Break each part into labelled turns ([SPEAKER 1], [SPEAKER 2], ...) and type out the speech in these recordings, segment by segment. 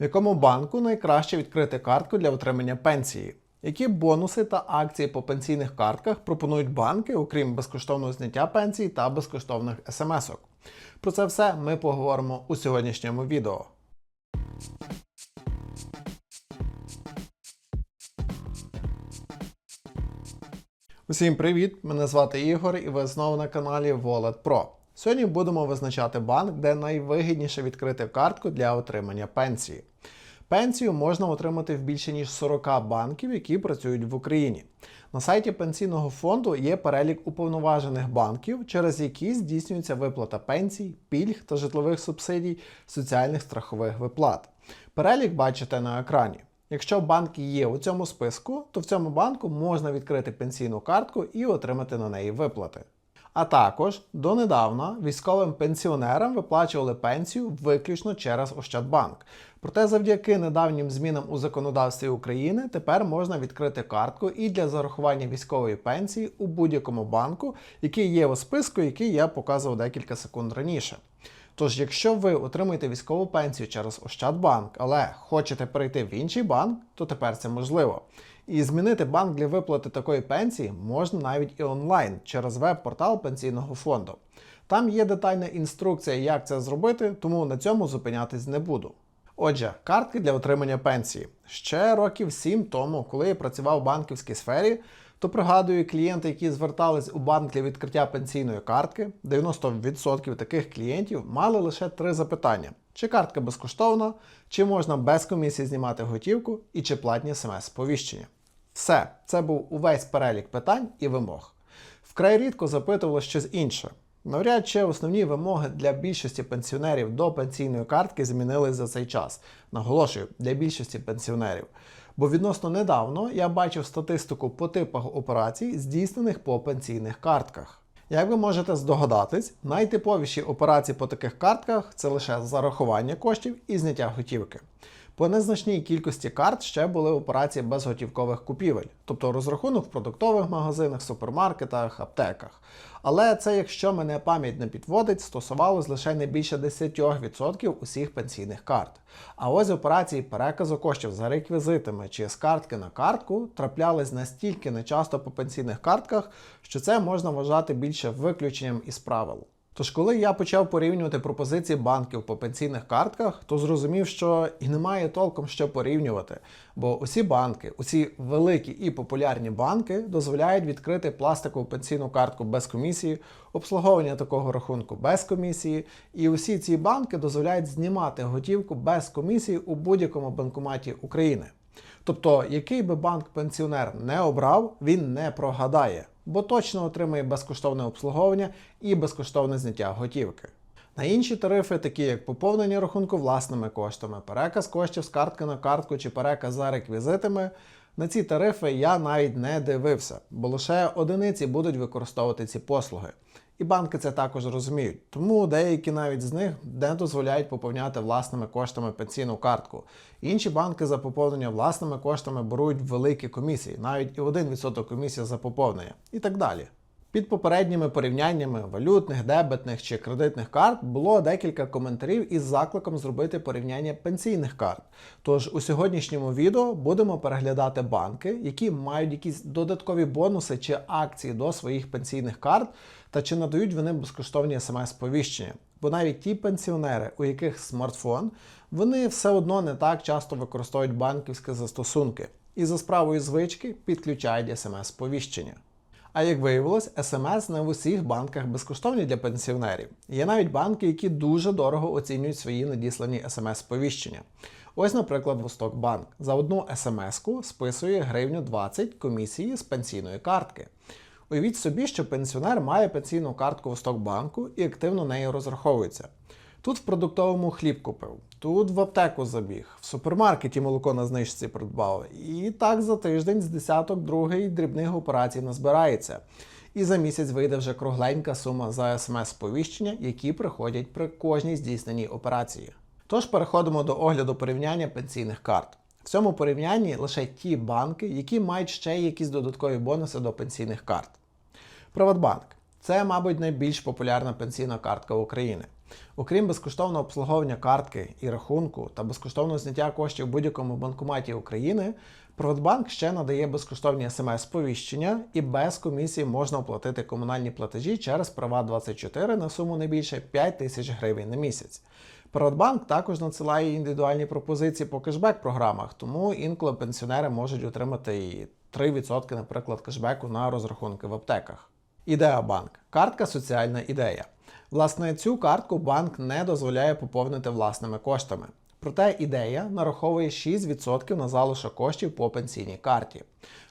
[SPEAKER 1] В якому банку найкраще відкрити картку для отримання пенсії? Які бонуси та акції по пенсійних картках пропонують банки, окрім безкоштовного зняття пенсій та безкоштовних смс-ок? Про це все ми поговоримо у сьогоднішньому відео. Усім привіт! Мене звати Ігор і ви знову на каналі Wallet Pro. Сьогодні будемо визначати банк, де найвигідніше відкрити картку для отримання пенсії. Пенсію можна отримати в більше ніж 40 банків, які працюють в Україні. На сайті пенсійного фонду є перелік уповноважених банків, через які здійснюється виплата пенсій, пільг та житлових субсидій, соціальних страхових виплат. Перелік бачите на екрані. Якщо банк є у цьому списку, то в цьому банку можна відкрити пенсійну картку і отримати на неї виплати. А також донедавна військовим пенсіонерам виплачували пенсію виключно через Ощадбанк. Проте завдяки недавнім змінам у законодавстві України тепер можна відкрити картку і для зарахування військової пенсії у будь-якому банку, який є у списку, який я показував декілька секунд раніше. Тож, якщо ви отримуєте військову пенсію через Ощадбанк, але хочете перейти в інший банк, то тепер це можливо. І змінити банк для виплати такої пенсії можна навіть і онлайн через веб-портал пенсійного фонду. Там є детальна інструкція, як це зробити, тому на цьому зупинятись не буду. Отже, картки для отримання пенсії. Ще років 7 тому, коли я працював в банківській сфері, то пригадую, клієнти, які звертались у банк для відкриття пенсійної картки, 90% таких клієнтів мали лише три запитання: чи картка безкоштовна, чи можна без комісії знімати готівку, і чи платні смс-сповіщення. Все, це був увесь перелік питань і вимог. Вкрай рідко запитувало щось інше. Навряд чи основні вимоги для більшості пенсіонерів до пенсійної картки змінились за цей час. Наголошую, для більшості пенсіонерів. Бо відносно недавно я бачив статистику по типах операцій, здійснених по пенсійних картках. Як ви можете здогадатись, найтиповіші операції по таких картках це лише зарахування коштів і зняття готівки. По незначній кількості карт ще були операції безготівкових купівель, тобто розрахунок в продуктових магазинах, супермаркетах, аптеках. Але це, якщо мене пам'ять не підводить, стосувалось лише не більше 10% усіх пенсійних карт. А ось операції переказу коштів за реквізитами чи з картки на картку траплялись настільки нечасто по пенсійних картках, що це можна вважати більше виключенням із правил. Тож, коли я почав порівнювати пропозиції банків по пенсійних картках, то зрозумів, що і немає толком що порівнювати. Бо усі банки, усі великі і популярні банки дозволяють відкрити пластикову пенсійну картку без комісії, обслуговування такого рахунку без комісії, і усі ці банки дозволяють знімати готівку без комісії у будь-якому банкоматі України. Тобто, який би банк пенсіонер не обрав, він не прогадає, бо точно отримає безкоштовне обслуговування і безкоштовне зняття готівки. На інші тарифи, такі як поповнення рахунку власними коштами, переказ коштів з картки на картку чи переказ за реквізитами, на ці тарифи я навіть не дивився, бо лише одиниці будуть використовувати ці послуги. І банки це також розуміють, тому деякі навіть з них не дозволяють поповняти власними коштами пенсійну картку. Інші банки за поповнення власними коштами беруть великі комісії, навіть і 1% комісія за поповнення, і так далі. Під попередніми порівняннями валютних, дебетних чи кредитних карт було декілька коментарів із закликом зробити порівняння пенсійних карт. Тож у сьогоднішньому відео будемо переглядати банки, які мають якісь додаткові бонуси чи акції до своїх пенсійних карт, та чи надають вони безкоштовні смс-повіщення. Бо навіть ті пенсіонери, у яких смартфон, вони все одно не так часто використовують банківські застосунки і за справою звички підключають смс-повіщення. А як виявилось, смс не в усіх банках безкоштовні для пенсіонерів. Є навіть банки, які дуже дорого оцінюють свої надіслані смс-повіщення. Ось, наприклад, Востокбанк за одну смс-ку списує гривню 20 комісії з пенсійної картки. Уявіть собі, що пенсіонер має пенсійну картку Востокбанку і активно нею розраховується. Тут в продуктовому хліб купив, тут в аптеку забіг, в супермаркеті молоко на знижці придбав. І так за тиждень з десяток другий дрібних операцій назбирається. І за місяць вийде вже кругленька сума за смс-сповіщення, які приходять при кожній здійсненій операції. Тож переходимо до огляду порівняння пенсійних карт. В цьому порівнянні лише ті банки, які мають ще якісь додаткові бонуси до пенсійних карт. Приватбанк це, мабуть, найбільш популярна пенсійна картка України. Окрім безкоштовного обслуговування картки і рахунку та безкоштовного зняття коштів в будь-якому банкоматі України, Приватбанк ще надає безкоштовні смс-сповіщення і без комісії можна оплатити комунальні платежі через права 24 на суму не більше 5 тисяч гривень на місяць. Приватбанк також надсилає індивідуальні пропозиції по кешбек-програмах, тому інколи пенсіонери можуть отримати і 3%, наприклад, кешбеку на розрахунки в аптеках. Ідеабанк картка соціальна ідея. Власне, цю картку банк не дозволяє поповнити власними коштами. Проте ідея нараховує 6% на залишок коштів по пенсійній карті.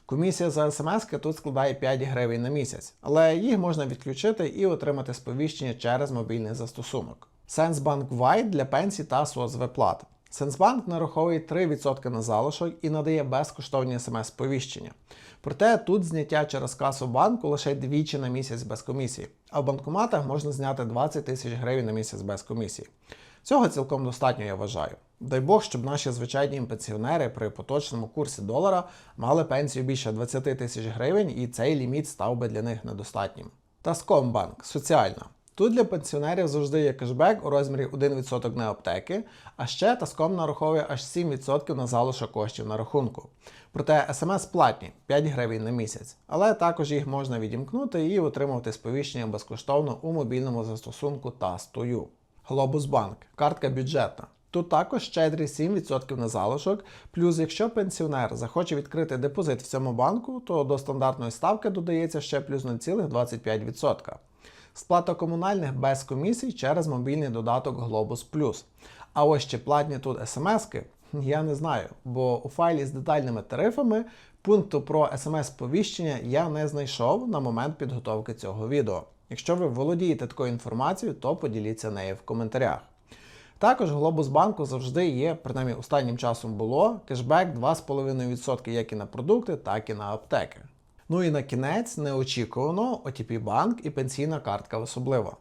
[SPEAKER 1] Комісія за смс тут складає 5 гривень на місяць, але їх можна відключити і отримати сповіщення через мобільний застосунок. Сенсбанк White для пенсій та соцвиплат. Сенсбанк нараховує 3% на залишок і надає безкоштовні смс-сповіщення. Проте тут зняття через касу банку лише двічі на місяць без комісії, а в банкоматах можна зняти 20 тисяч гривень на місяць без комісії. Цього цілком достатньо, я вважаю. Дай Бог, щоб наші звичайні пенсіонери при поточному курсі долара мали пенсію більше 20 тисяч гривень, і цей ліміт став би для них недостатнім. Таскомбанк соціальна. Тут для пенсіонерів завжди є кешбек у розмірі 1% на аптеки, а ще Таском нараховує аж 7% на залишок коштів на рахунку. Проте смс платні 5 гривень на місяць, але також їх можна відімкнути і отримувати сповіщення безкоштовно у мобільному застосунку та стою. Глобусбанк картка бюджетна. Тут також щедрі 7% на залишок. Плюс, якщо пенсіонер захоче відкрити депозит в цьому банку, то до стандартної ставки додається ще плюс 0,25%. Сплата комунальних без комісій через мобільний додаток Globus Plus. А ось чи платні тут смски, я не знаю, бо у файлі з детальними тарифами пункту про смс-повіщення я не знайшов на момент підготовки цього відео. Якщо ви володієте такою інформацією, то поділіться нею в коментарях. Також Globus банку завжди є, принаймні останнім часом було, кешбек 2,5% як і на продукти, так і на аптеки. Ну і на кінець неочікувано OTP банк і пенсійна картка особливо.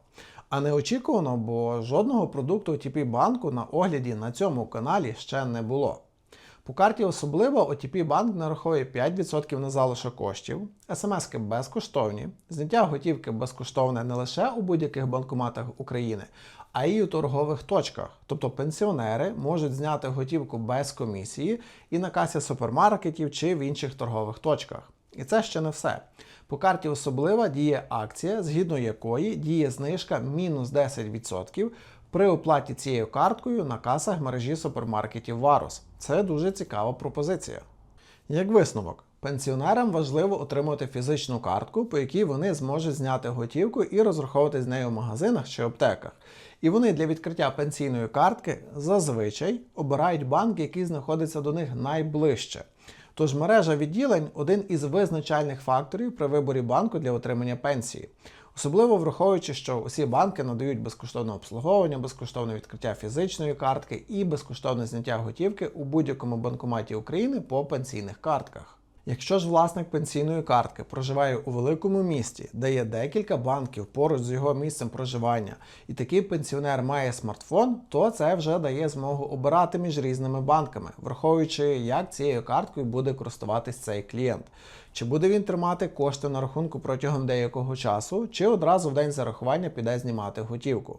[SPEAKER 1] А неочікувано, бо жодного продукту OTP банку на огляді на цьому каналі ще не було. По карті особливо OTP банк нараховує 5% на залишок коштів, смски безкоштовні, зняття готівки безкоштовне не лише у будь-яких банкоматах України, а й у торгових точках. Тобто пенсіонери можуть зняти готівку без комісії і на касі супермаркетів чи в інших торгових точках. І це ще не все. По карті особлива діє акція, згідно якої діє знижка мінус 10% при оплаті цією карткою на касах мережі супермаркетів Варус. Це дуже цікава пропозиція. Як висновок, пенсіонерам важливо отримати фізичну картку, по якій вони зможуть зняти готівку і розраховувати з нею в магазинах чи аптеках. І вони для відкриття пенсійної картки зазвичай обирають банк, який знаходиться до них найближче. Тож мережа відділень один із визначальних факторів при виборі банку для отримання пенсії. Особливо враховуючи, що усі банки надають безкоштовне обслуговування, безкоштовне відкриття фізичної картки і безкоштовне зняття готівки у будь-якому банкоматі України по пенсійних картках. Якщо ж власник пенсійної картки проживає у великому місті, де є декілька банків поруч з його місцем проживання, і такий пенсіонер має смартфон, то це вже дає змогу обирати між різними банками, враховуючи, як цією карткою буде користуватись цей клієнт. Чи буде він тримати кошти на рахунку протягом деякого часу, чи одразу в день зарахування піде знімати готівку.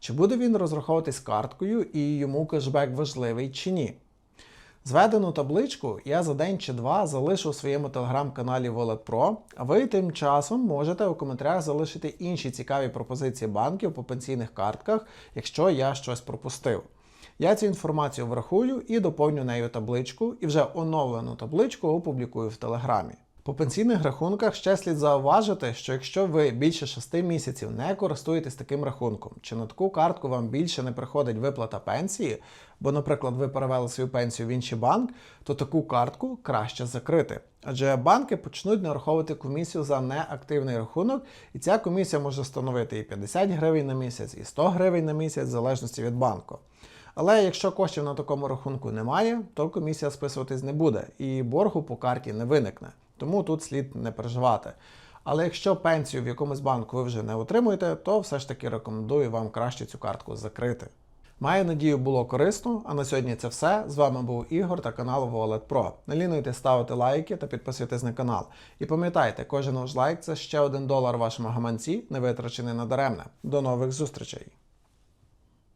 [SPEAKER 1] Чи буде він розраховуватись карткою і йому кешбек важливий чи ні. Зведену табличку я за день чи два залишу у своєму телеграм-каналі Wallet Pro, а ви тим часом можете у коментарях залишити інші цікаві пропозиції банків по пенсійних картках, якщо я щось пропустив. Я цю інформацію врахую і доповню нею табличку, і вже оновлену табличку опублікую в телеграмі. По пенсійних рахунках ще слід зауважити, що якщо ви більше 6 місяців не користуєтесь таким рахунком, чи на таку картку вам більше не приходить виплата пенсії, бо, наприклад, ви перевели свою пенсію в інший банк, то таку картку краще закрити. Адже банки почнуть нараховувати комісію за неактивний рахунок, і ця комісія може становити і 50 гривень на місяць, і 100 гривень на місяць, в залежності від банку. Але якщо коштів на такому рахунку немає, то комісія списуватись не буде і боргу по карті не виникне. Тому тут слід не переживати. Але якщо пенсію в якомусь банку ви вже не отримуєте, то все ж таки рекомендую вам краще цю картку закрити. Маю надію, було корисно. А на сьогодні це все. З вами був Ігор та канал Wallet Pro. Не лінуйте ставити лайки та підписуйтесь на канал. І пам'ятайте, кожен ваш лайк це ще один долар вашому гаманці, не витрачений надаремне. До нових зустрічей!